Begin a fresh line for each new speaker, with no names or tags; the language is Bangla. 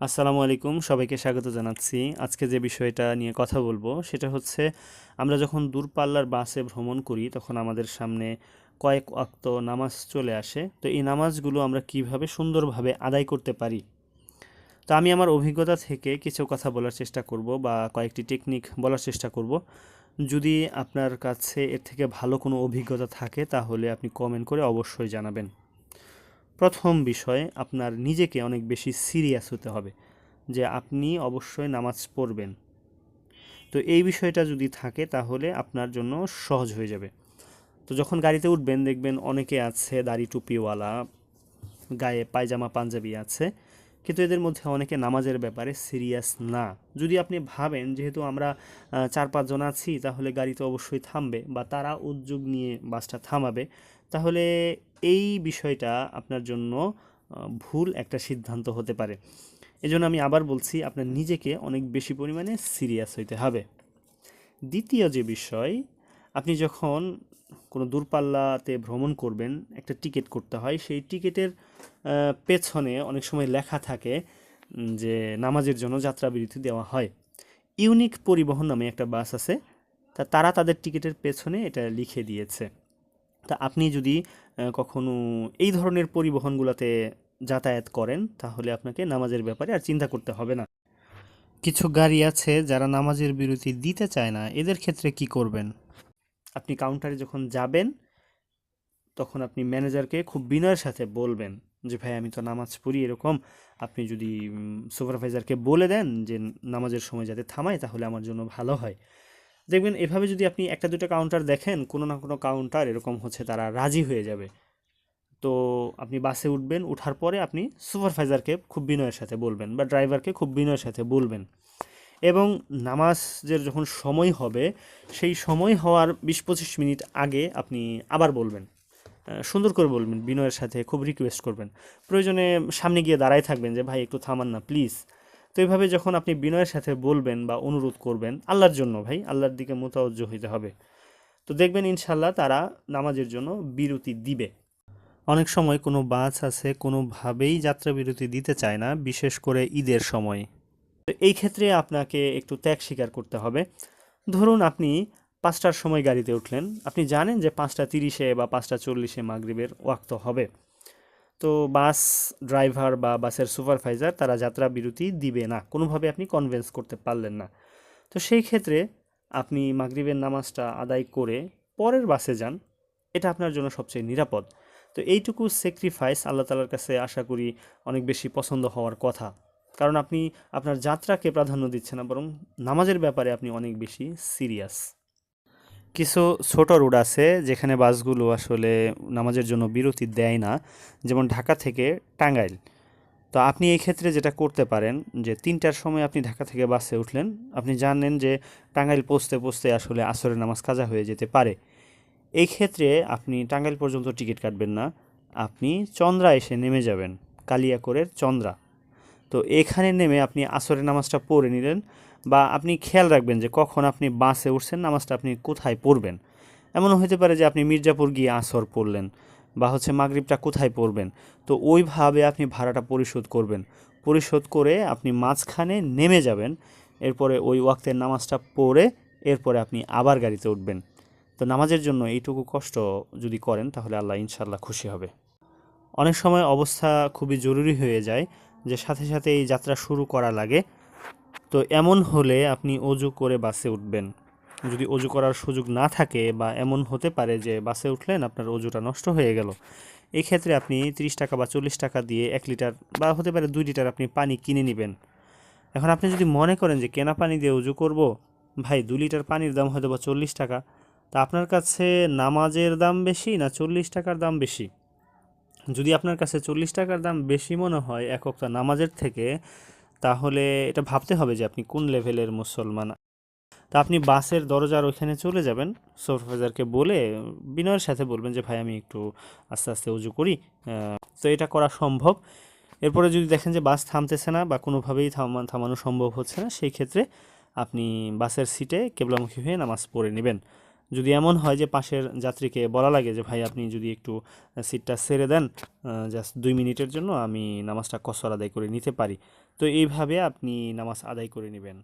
আসসালামু আলাইকুম, সবাইকে স্বাগত জানাচ্ছি। আজকে যে বিষয়টা নিয়ে কথা বলব সেটা হচ্ছে, আমরা যখন দূরপাল্লার বাসে ভ্রমণ করি, তখন আমাদের সামনে কয়েক ওয়াক্ত নামাজ চলে আসে। তো এই নামাজগুলো আমরা কীভাবে সুন্দরভাবে আদায় করতে পারি? তো আমি আমার অভিজ্ঞতা থেকে কিছু কথা বলার চেষ্টা করব বা কয়েকটি টেকনিক বলার চেষ্টা করব। যদি আপনার কাছে এর থেকে ভালো কোনো অভিজ্ঞতা থাকে, তাহলে আপনি কমেন্ট করে অবশ্যই জানাবেন। প্রথম বিষয় আপনার নিজেকে অনেক বেশি সিরিয়াস হতে হবে, যে আপনি অবশ্যই নামাজ পড়বেন। তো এই বিষয়টা যদি থাকে তাহলে আপনার জন্য সহজ হয়ে যাবে। তো যখন গাড়িতে উঠবেন, দেখবেন অনেকে আছে দাড়ি টুপিওয়ালা, গায়ে পায়জামা, পাঞ্জাবি আছে, কিন্তু এদের মধ্যে অনেকে নামাজের ব্যাপারে সিরিয়াস না। যদি আপনি ভাবেন, যেহেতু আমরা চার পাঁচজন আছি, তাহলে গাড়ি তো অবশ্যই থামবে বা তারা উদ্যোগ নিয়ে বাসটা থামাবে, তাহলে এই বিষয়টা আপনার জন্য ভুল একটা সিদ্ধান্ত হতে পারে। এজন্য আমি আবার বলছি, আপনার নিজেকে অনেক বেশি পরিমাণে সিরিয়াস হইতে হবে। দ্বিতীয় যে বিষয়, আপনি যখন কোনো দূরপাল্লাতে ভ্রমণ করবেন, একটা টিকিট করতে হয়, সেই টিকিটের পেছনে অনেক সময় লেখা থাকে যে নামাজের জন্য যাত্রা বিরতি দেওয়া হয়। ইউনিক পরিবহন নামে একটা বাস আছে, তা তারা তাদের টিকিটের পেছনে এটা লিখে দিয়েছে। তা আপনি যদি কখনো এই ধরনের পরিবহনগুলোতে যাতায়াত করেন, তাহলে আপনাকে নামাজের ব্যাপারে আর চিন্তা করতে হবে না। কিছু গাড়ি আছে যারা নামাজের বিরতি দিতে চায় না, এদের ক্ষেত্রে কি করবেন? আপনি কাউন্টারে যখন যাবেন, তখন আপনি ম্যানেজারকে খুব বিনয়ের সাথে বলবেন যে, ভাই, আমি তো নামাজ পড়ি এরকম। আপনি যদি সুপারভাইজারকে বলে দেন যে, নামাজের সময় যাতে থামায়, তাহলে আমার জন্য ভালো হয়। দেখবেন এভাবে যদি আপনি একটা, দুটো কাউন্টার দেখেন, কোনো না কোনো কাউন্টার এরকম হচ্ছে তারা রাজি হয়ে যাবে। তো আপনি বাসে উঠবেন, উঠার পরে আপনি সুপারভাইজারকে খুব বিনয়ের সাথে বলবেন বা ড্রাইভারকে খুব বিনয়ের সাথে বলবেন। এবং নামাজের যখন সময় হবে, সেই সময় হওয়ার বিশ পঁচিশ মিনিট আগে আপনি আবার বলবেন। সুন্দর করে বলবেন, বিনয়ের সাথে খুব রিকোয়েস্ট করবেন। প্রয়োজনে সামনে গিয়ে দাঁড়ায় থাকবেন যে, ভাই, একটু থামান না প্লিজ তো এইভাবে যখন আপনি বিনয়ের সাথে বলবেন বা অনুরোধ করবেন, আল্লাহর জন্য ভাই, আল্লাহর দিকে মোতাবজ্জ হইতে হবে। তো দেখবেন ইনশাল্লাহ তারা নামাজের জন্য বিরতি দিবে। অনেক সময় কোনো বাস আছে, কোনোভাবেই যাত্রা বিরতি দিতে চায় না, বিশেষ করে ঈদের সময়। তো এই ক্ষেত্রে আপনাকে একটু ত্যাগ স্বীকার করতে হবে। ধরুন আপনি পাঁচটার সময় গাড়িতে উঠলেন, আপনি জানেন যে পাঁচটা তিরিশে বা পাঁচটা চল্লিশে মাগরিবের ওয়াক্ত হবে। তো বাস ড্রাইভার বা বাসের সুপারভাইজার তারা যাত্রা বিরতি দিবে না। কোনোভাবে আপনি কনভেন্স করতে পারলেন না। তো সেই ক্ষেত্রে আপনি মাগরিবের নামাজটা আদায় করে পরের বাসে যান। এটা আপনার জন্য সবচেয়ে নিরাপদ। তো এইটুকু স্যাক্রিফাইস আল্লাহ তালার কাছে আশা করি অনেক বেশি পছন্দ হওয়ার কথা। কারণ আপনি আপনার যাত্রাকে প্রাধান্য দিচ্ছেন না, বরং নামাজের ব্যাপারে আপনি অনেক বেশি সিরিয়াস কিছু ছোট রুট আছে যেখানে বাসগুলো আসলে নামাজের জন্য বিরতি দেয় না, যেমন ঢাকা থেকে টাঙ্গাইল। তো আপনি এই ক্ষেত্রে যেটা করতে পারেন যে তিনটার সময় আপনি ঢাকা থেকে বাসে উঠলেন, আপনি জানেন যে টাঙ্গাইল পৌঁছতে পৌঁছতে আসলে আসরের নামাজ কাজা হয়ে যেতে পারে। এই ক্ষেত্রে আপনি টাঙ্গাইল পর্যন্ত টিকিট কাটবেন না, আপনি চন্দ্রা এসে নেমে যাবেন, কালিয়াকোরের চন্দ্রা। তো এখানে নেমে আপনি আসরের নামাজটা পড়ে নিলেন বা আপনি খেয়াল রাখবেন যে কখন আপনি বাসে উঠছেন, নামাজটা আপনি কোথায় পড়বেন। এমনও হতে পারে যে আপনি মির্জাপুর গিয়ে আসর পড়লেন বা হচ্ছে মাগরিবটা কোথায় পড়বেন। তো ওইভাবে আপনি ভাড়াটা পরিশোধ করবেন। পরিশোধ করে আপনি মাঝখানে নেমে যাবেন, এরপরে ওই ওয়াক্তের নামাজটা পড়ে এরপরে আপনি আবার গাড়িতে উঠবেন। তো নামাজের জন্য এইটুকু কষ্ট যদি করেন, তাহলে আল্লাহ ইনশাল্লাহ খুশি হবে। অনেক সময় অবস্থা খুবই জরুরি হয়ে যায় যে সাথে সাথে এই যাত্রা শুরু করা লাগে। তো এমন হলে আপনি অজু করে বাসে উঠবেন। যদি অজু করার সুযোগ না থাকে বা এমন হতে পারে যে বাসে উঠলেন আপনার অজুটা নষ্ট হয়ে গেল এই ক্ষেত্রে আপনি তিরিশ টাকা বা চল্লিশ টাকা দিয়ে এক লিটার বা হতে পারে দুই লিটার আপনি পানি কিনে নেবেন। এখন আপনি যদি মনে করেন যে কেনা পানি দিয়ে উজু করব, ভাই দু লিটার পানির দাম হয়তো বা চল্লিশ টাকা, তা আপনার কাছে নামাজের দাম বেশি না চল্লিশ টাকার দাম বেশি? যদি আপনার কাছে চল্লিশ টাকার দাম বেশি মনে হয় এক নামাজের থেকে তাহলে এটা ভাবতে হবে যে আপনি কোন লেভেলের মুসলমান। তা আপনি বাসের দরজার ওইখানে চলে যাবেন, সুপারভাইজারকে বলে বিনয়ের সাথে বলবেন যে, ভাই, আমি একটু আস্তে আস্তে উজু করি। তো এটা করা সম্ভব। এরপরে যদি দেখেন যে বাস থামতেছে না বা কোনোভাবেই থামা, থামানো সম্ভব হচ্ছে না, সেই ক্ষেত্রে আপনি বাসের সিটে কেবলামুখী হয়ে নামাজ পড়ে নেবেন। যদি এমন হয় যে পাশের যাত্রীকে বলা লাগে যে, ভাই, আপনি যদি একটু সিটটা ছেড়ে দেন জাস্ট দুই মিনিটের জন্য, আমি নামাজটা কসর আদায় করে নিতে পারি। তো এইভাবে আপনি নামাজ আদায় করে নেবেন।